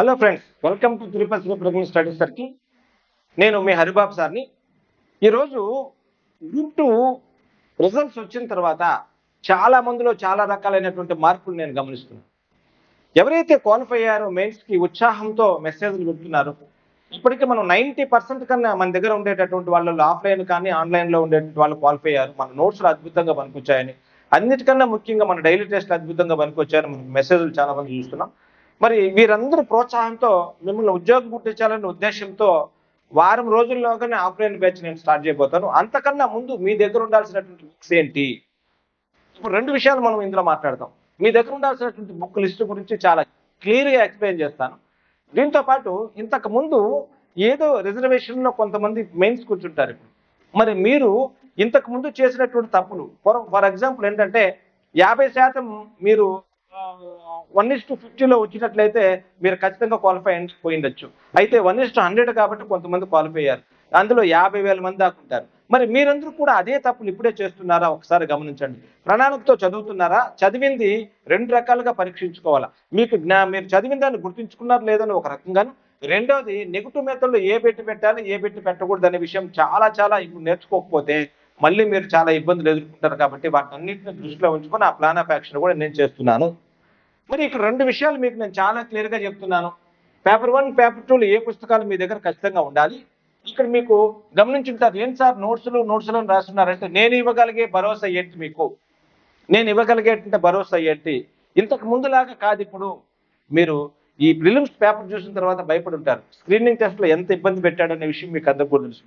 Hello friends welcome to Tirupati Sri study circle. నేను మీ హరిబాబు సార్ని. ఈరోజు గ్రూప్ టూ రిజల్ట్స్ వచ్చిన తర్వాత చాలా మందిలో చాలా రకాలైనటువంటి మార్పులు నేను గమనిస్తున్నాను. ఎవరైతే క్వాలిఫై అయ్యారో మెయిన్స్కి ఉత్సాహంతో మెసేజ్లు పెడుతున్నారో ఇప్పటికీ మనం నైంటీ పర్సెంట్ కన్నా మన దగ్గర ఉండేటటువంటి వాళ్ళు ఆఫ్లైన్ కానీ ఆన్లైన్లో ఉండేటువంటి వాళ్ళు క్వాలిఫై అయ్యారు. మన నోట్స్లు అద్భుతంగా పనికొచ్చాయని. అన్నిటికన్నా ముఖ్యంగా మన డైలీ టెస్ట్లు అద్భుతంగా పనికొచ్చాయని మనకు మెసేజ్లు చాలా మంది చూస్తున్నాం. మరి వీరందరూ ప్రోత్సాహంతో మిమ్మల్ని ఉద్యోగం గుర్తించాలనే ఉద్దేశంతో వారం రోజుల్లోగానే ఆఫ్లైన్ బ్యాచ్ నేను స్టార్ట్ చేయబోతాను. అంతకన్నా ముందు మీ దగ్గర ఉండాల్సినటువంటి బుక్స్ ఏంటి? ఇప్పుడు రెండు విషయాలు మనం ఇందులో మాట్లాడతాం మీ దగ్గర ఉండాల్సినటువంటి బుక్ లిస్ట్ గురించి చాలా క్లియర్గా ఎక్స్ప్లెయిన్ చేస్తాను. దీంతో పాటు ఇంతకు ముందు ఏదో రిజర్వేషన్లో కొంతమంది మెయిన్స్ కూర్చుంటారు ఇప్పుడు. మరి మీరు ఇంతకు ముందు చేసినటువంటి తప్పులు ఫర్ ఫర్ ఎగ్జాంపుల్ ఏంటంటే యాభై శాతం మీరు వన్ ఇస్ టు ఫిఫ్టీలో వచ్చినట్లయితే మీరు ఖచ్చితంగా క్వాలిఫై పోయిండొచ్చు అయితే వన్ ఇస్ టు హండ్రెడ్ కాబట్టి కొంతమంది క్వాలిఫై అయ్యారు. అందులో యాభై వేల మంది దాకా ఉంటారు. మరి మీరందరూ కూడా అదే తప్పులు ఇప్పుడే చేస్తున్నారా? ఒకసారి గమనించండి. ప్రణాళికతో చదువుతున్నారా? చదివింది రెండు రకాలుగా పరీక్షించుకోవాలా? మీకు జ్ఞా మీరు చదివిన దాన్ని గుర్తుంచుకున్నారు లేదని ఒక రకంగాను. రెండోది నెగిటివ్ మెథడ్లో ఏ పెట్టి పెట్టాలి ఏ పెట్టి పెట్టకూడదు అనే విషయం చాలా చాలా ఇప్పుడు నేర్చుకోకపోతే మళ్ళీ మీరు చాలా ఇబ్బందులు ఎదుర్కొంటారు కాబట్టి వాటి అన్నింటిని దృష్టిలో ఉంచుకొని ఆ ప్లాన్ ఆఫ్ యాక్షన్ కూడా నేను చేస్తున్నాను. మరి ఇక్కడ రెండు విషయాలు మీకు నేను చాలా క్లియర్గా చెప్తున్నాను. పేపర్ వన్ పేపర్ టూలు ఏ పుస్తకాలు మీ దగ్గర ఖచ్చితంగా ఉండాలి. ఇక్కడ మీకు గమనించుంటారు ఏం సార్? నోట్స్లు నోట్స్లు అని రాస్తున్నారంటే నేను ఇవ్వగలిగే భరోసా ఏంటి మీకు? నేను ఇవ్వగలిగేటంటే భరోసా ఏంటి? ఇంతకు ముందులాగా కాదు ఇప్పుడు. మీరు ఈ ప్రిలిమ్స్ పేపర్ చూసిన తర్వాత భయపడి ఉంటారు. స్క్రీనింగ్ టెస్ట్లో ఎంత ఇబ్బంది పెట్టాడనే విషయం మీకు అందరికీ తెలుసు.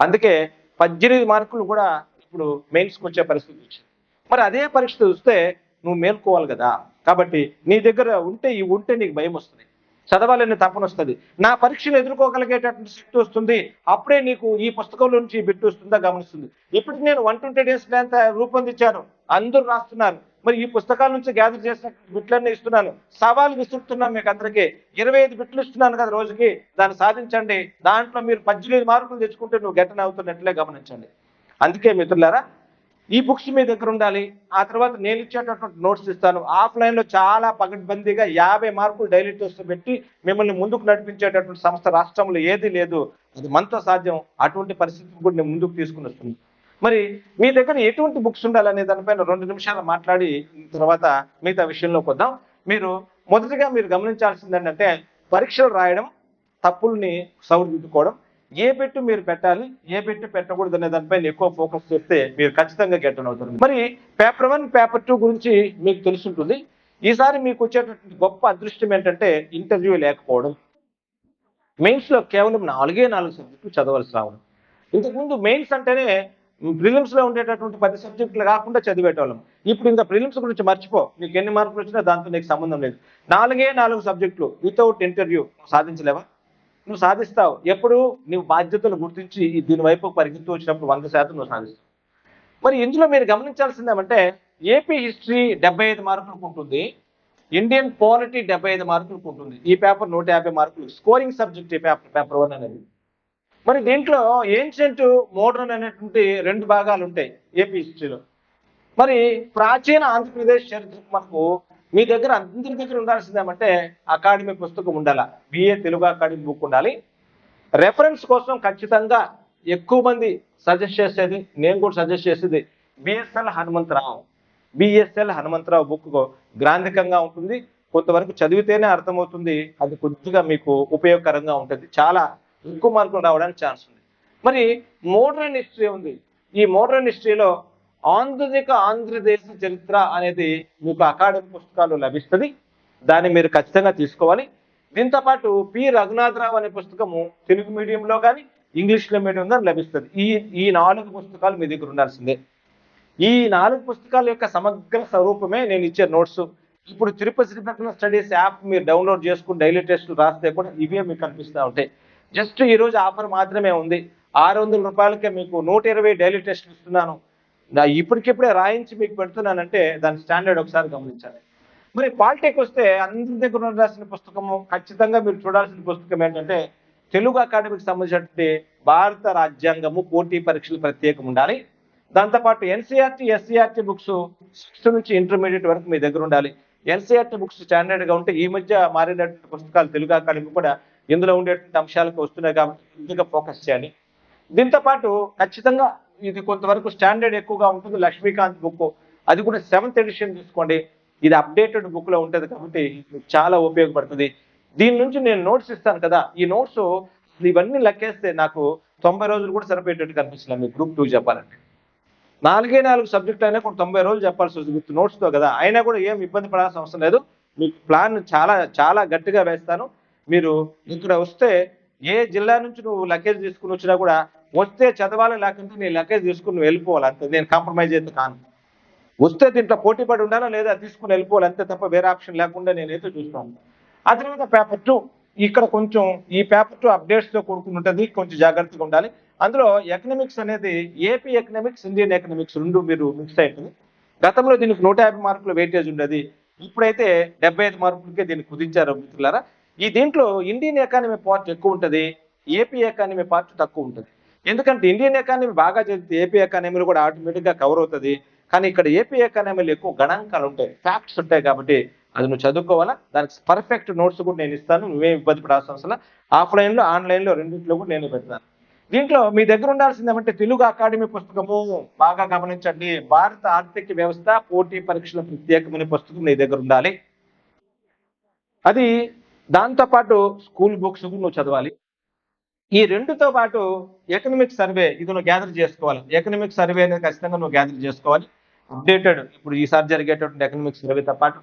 అందుకే పద్దెనిమిది మార్కులు కూడా ఇప్పుడు మెయిన్స్కి వచ్చే పరిస్థితి వచ్చింది. మరి అదే పరీక్ష చూస్తే నువ్వు మేల్కోవాలి కదా. కాబట్టి నీ దగ్గర ఉంటే ఇవి ఉంటే నీకు భయం వస్తుంది. చదవాలని తపన వస్తుంది. నా పరీక్షను ఎదుర్కోగలిగేటటువంటి శక్తి వస్తుంది. అప్పుడే నీకు ఈ పుస్తకంలో నుంచి బిట్టు వస్తుందా గమనిస్తుంది. ఇప్పటికి నేను వన్ ట్వంటీ డేస్ ప్లాన్ రూపొందించాను. అందరూ రాస్తున్నారు. మరి ఈ పుస్తకాల నుంచి గ్యాదర్ చేసిన బిట్లన్నీ ఇస్తున్నాను. సవాలు విసురుతున్నాను మీకు అందరికీ. ఇరవై ఐదు బిట్లు ఇస్తున్నాను కదా రోజుకి. దాన్ని సాధించండి. దాంట్లో మీరు పద్దెనిమిది మార్కులు తెచ్చుకుంటే నువ్వు గెటన్ అవుతున్నట్లే గమనించండి. అందుకే మిత్రులారా ఈ బుక్స్ మీ దగ్గర ఉండాలి. ఆ తర్వాత నేను ఇచ్చేటటువంటి నోట్స్ ఇస్తాను. ఆఫ్లైన్లో చాలా పగడ్బందీగా యాభై మార్కులు డైలీ టెస్ట్ పెట్టి మిమ్మల్ని ముందుకు నడిపించేటటువంటి సంస్థ రాష్ట్రంలో ఏది లేదు. అది మనతో సాధ్యం. అటువంటి పరిస్థితిని కూడా నేను ముందుకు తీసుకుని వస్తుంది మరి మీ దగ్గర ఎటువంటి బుక్స్ ఉండాలనే దానిపైన రెండు నిమిషాలు మాట్లాడి తర్వాత మిగతా విషయంలోకి వద్దాం మీరు మొదటిగా మీరు గమనించాల్సింది ఏంటంటే పరీక్షలు రాయడం తప్పుల్ని సవరించుకోవడం ఏ పెట్టు మీరు పెట్టాలి ఏ పెట్టు పెట్టకూడదు అనే దానిపైన ఎక్కువ ఫోకస్ చేస్తే మీరు ఖచ్చితంగా గెట్టన్ అవుతారు. మరి పేపర్ వన్ పేపర్ టూ గురించి మీకు తెలుసుంటుంది. ఈసారి మీకు వచ్చేటటువంటి గొప్ప అదృష్టం ఏంటంటే ఇంటర్వ్యూ లేకపోవడం. మెయిన్స్లో కేవలం నాలుగే నాలుగు సబ్జెక్టులు చదవాల్సి రావడం. ఇంతకుముందు మెయిన్స్ అంటేనే ప్రిలిమ్స్లో ఉండేటటువంటి పది సబ్జెక్టులు కాకుండా చదివేటోళ్ళం. ఇప్పుడు ఇంకా ప్రిలిమ్స్ గురించి మర్చిపో. నీకు ఎన్ని మార్కులు వచ్చినా దాంతో నీకు సంబంధం లేదు. నాలుగే నాలుగు సబ్జెక్టులు వితౌట్ ఇంటర్వ్యూ సాధించలేవా? నువ్వు సాధిస్తావు. ఎప్పుడు? నువ్వు బాధ్యతలు గుర్తించి దీని వైపు పరిగెత్తు వచ్చినప్పుడు వంద శాతం నువ్వు సాధిస్తావు. మరి ఇందులో మీరు గమనించాల్సింది ఏమంటే ఏపీ హిస్టరీ డెబ్బై ఐదు మార్కులకు ఉంటుంది. ఇండియన్ పాలిటీ డెబ్బై ఐదు మార్కులకు ఉంటుంది. ఈ పేపర్ నూట యాభై మార్కులు. స్కోరింగ్ సబ్జెక్ట్ ఈ పేపర్ పేపర్ వన్ అనేది. మరి దీంట్లో ఏన్షియంట్ మోడర్న్ అనేటువంటి రెండు భాగాలు ఉంటాయి ఏపీ హిస్టరీలో మరి ప్రాచీన ఆంధ్రప్రదేశ్ చరిత్ర మనకు మీ దగ్గర అందరి దగ్గర ఉండాల్సింది ఏమంటే అకాడమీ పుస్తకం ఉండాల. బిఏ తెలుగు అకాడమీ బుక్ ఉండాలి. రెఫరెన్స్ కోసం ఖచ్చితంగా ఎక్కువ మంది సజెస్ట్ చేసేది నేను కూడా సజెస్ట్ చేసేది BSL Hanumantharao. BSL Hanumantharao book గ్రాంధికంగా ఉంటుంది. కొంతవరకు చదివితేనే అర్థమవుతుంది. అది కొద్దిగా మీకు ఉపయోగకరంగా ఉంటుంది. చాలా ఎక్కువ మార్కులు రావడానికి ఛాన్స్ ఉంది. మరి మోడర్న్ హిస్టరీ ఉంది. ఈ మోడర్న్ హిస్టరీలో ఆంధ్రదిక ఆంధ్రదేశ చరిత్ర అనేది మీకు అకాడమిక్ పుస్తకాలు లభిస్తుంది. దాన్ని మీరు ఖచ్చితంగా తీసుకోవాలి. దీంతో పాటు పి రఘునాథరావు అనే పుస్తకము తెలుగు మీడియంలో కానీ ఇంగ్లీష్లో మీడియం కానీ లభిస్తుంది. ఈ ఈ నాలుగు పుస్తకాలు మీ దగ్గర ఉండాల్సిందే. ఈ నాలుగు పుస్తకాల యొక్క సమగ్ర స్వరూపమే నేను ఇచ్చే నోట్స్. ఇప్పుడు తిరుపతి శ్రీపట్నం స్టడీస్ యాప్ మీరు డౌన్లోడ్ చేసుకుని డైలీ టెస్టులు రాస్తే కూడా ఇవే మీకు కనిపిస్తూ ఉంటాయి. జస్ట్ ఈరోజు ఆఫర్ మాత్రమే ఉంది. ఆరు వందల రూపాయలకే మీకు నూట ఇరవై డైలీ టెస్ట్ ఇస్తున్నాను. నా ఇప్పటికిప్పుడే రాయించి మీకు పెడుతున్నానంటే దాని స్టాండర్డ్ ఒకసారి గమనించాలి. మరి పాలిటెక్ వస్తే అందరి దగ్గర రాసిన పుస్తకము ఖచ్చితంగా మీరు చూడాల్సిన పుస్తకం ఏంటంటే తెలుగు అకాడమీకి సంబంధించినటువంటి భారత రాజ్యాంగము పోటీ పరీక్షలు ప్రత్యేకం ఉండాలి. దాంతోపాటు ఎన్సీఆర్టీ ఎస్సీఆర్టీ బుక్స్ సిక్స్త్ నుంచి ఇంటర్మీడియట్ వరకు మీ దగ్గర ఉండాలి. ఎన్సీఆర్టీ బుక్స్ స్టాండర్డ్గా ఉంటే ఈ మధ్య మారినటువంటి పుస్తకాలు తెలుగు అకాడమీ కూడా ఇందులో ఉండేటువంటి అంశాలకు వస్తున్నాయి కాబట్టి ఇందుగా ఫోకస్ చేయాలి దీంతో పాటు ఖచ్చితంగా ఇది కొంతవరకు స్టాండర్డ్ ఎక్కువగా ఉంటుంది. లక్ష్మీకాంత్ బుక్ అది కూడా సెవెంత్ ఎడిషన్ తీసుకోండి. ఇది అప్డేటెడ్ బుక్లో ఉంటుంది కాబట్టి చాలా ఉపయోగపడుతుంది. దీని నుంచి నేను నోట్స్ ఇస్తాను కదా. ఈ నోట్స్ ఇవన్నీ లెక్కేస్తే నాకు తొంభై రోజులు కూడా సరిపోయేటట్టు కనిపిస్తుంది మీ గ్రూప్ టూ చెప్పాలంటే. నాలుగే నాలుగు సబ్జెక్ట్ అయినా కూడా తొంభై రోజులు చెప్పాల్సి వస్తుంది విత్ నోట్స్తో కదా. అయినా కూడా ఏం ఇబ్బంది పడాల్సిన అవసరం లేదు. మీకు ప్లాన్ చాలా చాలా గట్టిగా వేస్తాను. మీరు ఇక్కడ వస్తే ఏ జిల్లా నుంచి నువ్వు లగేజ్ తీసుకుని వచ్చినా కూడా వస్తే చదవాలి లేకుంటే నీ లగేజ్ తీసుకుని నువ్వు వెళ్ళిపోవాలి. అంతే నేను కాంప్రమైజ్ అయితే కాను. వస్తే దీంట్లో పోటీ పడి ఉండాలా లేదా తీసుకుని వెళ్ళిపోవాలి? అంతే తప్ప వేరే ఆప్షన్ లేకుండా నేనైతే చూస్తాను ఆ తర్వాత పేపర్ టూ ఇక్కడ కొంచెం ఈ పేపర్ టూ అప్డేట్స్తో కూడుకుని ఉంటుంది. కొంచెం జాగ్రత్తగా ఉండాలి. అందులో ఎకనామిక్స్ అనేది ఏపీ ఎకనామిక్స్ ఇండియన్ ఎకనామిక్స్ రెండు మీరు మిక్స్ అవుతుంది గతంలో దీనికి నూట యాభై వెయిటేజ్ ఉండేది. ఇప్పుడైతే డెబ్బై ఐదు మార్కులకే దీన్ని కుదించారు మిత్రులారా. ఈ దీంట్లో ఇండియన్ ఎకానమీ పార్ట్ ఎక్కువ ఉంటుంది ఏపీ ఎకానమీ పార్ట్ తక్కువ ఉంటుంది. ఎందుకంటే ఇండియన్ ఎకానమీ బాగా చదివితే ఏపీ ఎకానమీలో కూడా ఆటోమేటిక్గా కవర్ అవుతుంది. కానీ ఇక్కడ ఏపీ ఎకానమీలో ఎక్కువ గణాంకాలు ఉంటాయి ఫ్యాక్ట్స్ ఉంటాయి కాబట్టి అది నువ్వు చదువుకోవాలా? దానికి పర్ఫెక్ట్ నోట్స్ కూడా నేను ఇస్తాను నువ్వేం ఇబ్బంది పడాల్సిన అవసరం ఆన్లైన్లో రెండింటిలో కూడా నేను పెడతాను. దీంట్లో మీ దగ్గర ఉండాల్సింది ఏమంటే తెలుగు అకాడమీ పుస్తకము బాగా గమనించండి. భారత ఆర్థిక వ్యవస్థ పోటీ పరీక్షల ప్రత్యేకమైన పుస్తకం నీ దగ్గర ఉండాలి. అది దాంతో పాటు స్కూల్ బుక్స్ నువ్వు చదవాలి. ఈ రెండుతో పాటు ఎకనమిక్ సర్వే ఇది నువ్వు గ్యాదర్ చేసుకోవాలి. ఎకనమిక్ సర్వే అనేది ఖచ్చితంగా నువ్వు గ్యాదర్ చేసుకోవాలి. అప్డేటెడ్ ఇప్పుడు ఈసారి జరిగేటటువంటి ఎకనమిక్ సర్వేతో పాటు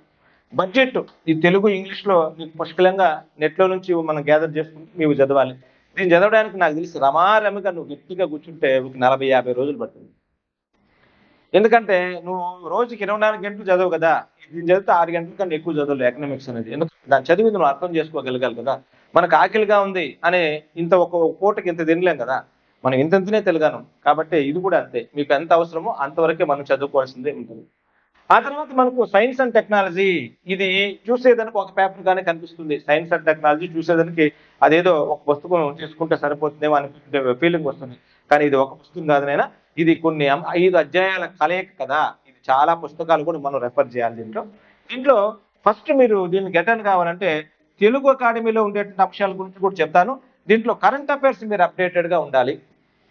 బడ్జెట్ ఈ తెలుగు ఇంగ్లీష్లో నీకు పుష్కలంగా నెట్లో నుంచి మనం గ్యాదర్ చేసుకుంటూ నీవు చదవాలి. దీన్ని చదవడానికి నాకు తెలిసి రమారమిగా నువ్వు గట్టిగా కూర్చుంటే నలభై యాభై రోజులు పడుతుంది. ఎందుకంటే నువ్వు రోజుకి ఇరవై నాలుగు గంటలు చదవు కదా. దీన్ని చదివితే ఆరు గంటల కంటే ఎక్కువ చదవలేదు ఎకనామిక్స్ అనేది. ఎందుకంటే దాని చదివి నువ్వు అర్థం చేసుకోగలగాలి కదా. మనకు ఆకలిగా ఉంది అనే ఇంత ఒక పూటకి ఇంత తినలేం కదా. మనం ఇంతనే తెలుగాను. కాబట్టి ఇది కూడా అంతే. మీకు ఎంత అవసరమో అంతవరకే మనం చదువుకోవాల్సిందే ఉంటుంది. ఆ తర్వాత మనకు సైన్స్ అండ్ టెక్నాలజీ ఇది చూసేదానికి ఒక పేపర్ గానే కనిపిస్తుంది. సైన్స్ అండ్ టెక్నాలజీ చూసేదానికి అదేదో ఒక పుస్తకం తీసుకుంటే సరిపోతుందేమో అనిపించే ఫీలింగ్ వస్తుంది. కానీ ఇది ఒక పుస్తకం కాదనైనా ఇది కొన్ని ఐదు అధ్యాయాల కలయిక కదా. ఇది చాలా పుస్తకాలు కూడా మనం రెఫర్ చేయాలి దీంట్లో. దీంట్లో ఫస్ట్ మీరు దీన్ని గెటన్ కావాలంటే తెలుగు అకాడమీలో ఉండేటువంటి అంశాల గురించి కూడా చెప్తాను. దీంట్లో కరెంట్ అఫైర్స్ మీరు అప్డేటెడ్గా ఉండాలి.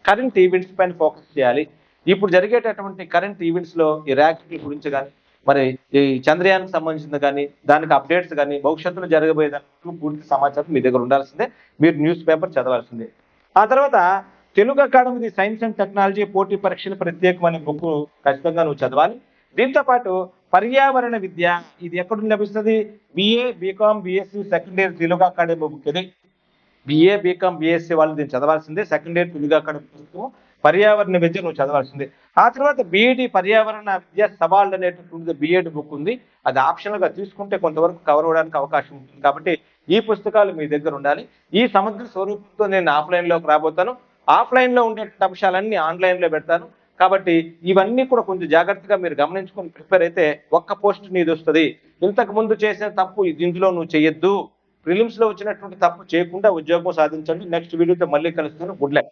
కరెంట్ ఈవెంట్స్ పైన ఫోకస్ చేయాలి. ఇప్పుడు జరిగేటటువంటి కరెంట్ ఈవెంట్స్లో ఈ ర్యాకెట్ల గురించి కానీ మరి ఈ చంద్రయాన్కి సంబంధించింది కానీ దానికి అప్డేట్స్ కానీ భవిష్యత్తులో జరగబోయే దానికి పూర్తి సమాచారం మీ దగ్గర ఉండాల్సిందే. మీరు న్యూస్ పేపర్ చదవాల్సిందే. ఆ తర్వాత Telugu academy science and technology పోటీ పరీక్షల ప్రత్యేకమైన బుక్ ఖచ్చితంగా నువ్వు చదవాలి. దీంతో పాటు పర్యావరణ విద్య ఇది ఎక్కడ లభిస్తుంది? BA BCom BSc second year Telugu Academy book ఇది. బిఏ బీకామ్ బిఎస్సి వాళ్ళు దీన్ని చదవాల్సిందే. సెకండ్ ఇయర్ తెలుగు అకాడమీ పుస్తకం. పర్యావరణ విద్య నువ్వు చదవాల్సిందే. ఆ తర్వాత బీఈడి పర్యావరణ విద్య సవాళ్ళు అనేటటువంటి బిఎడ్ బుక్ ఉంది. అది ఆప్షన్గా తీసుకుంటే కొంతవరకు కవర్ అవ్వడానికి అవకాశం ఉంటుంది. కాబట్టి ఈ పుస్తకాలు మీ దగ్గర ఉండాలి. ఈ సమగ్ర స్వరూపంతో నేను ఆఫ్లైన్లోకి రాబోతాను. ఆఫ్లైన్లో ఉండే అంశాలన్నీ ఆన్లైన్లో పెడతాను. కాబట్టి ఇవన్నీ కూడా కొంచెం జాగ్రత్తగా మీరు గమనించుకొని ప్రిపేర్ అయితే ఒక్క పోస్ట్ నీది వస్తుంది. ఇంతకు ముందు చేసిన తప్పు ఇది ఇందులో నువ్వు చేయొద్దు ప్రిలిమ్స్లో వచ్చినటువంటి తప్పు చేయకుండా ఉద్యోగం సాధించండి. నెక్స్ట్ వీడియోతో మళ్ళీ కలుస్తాను. Good luck.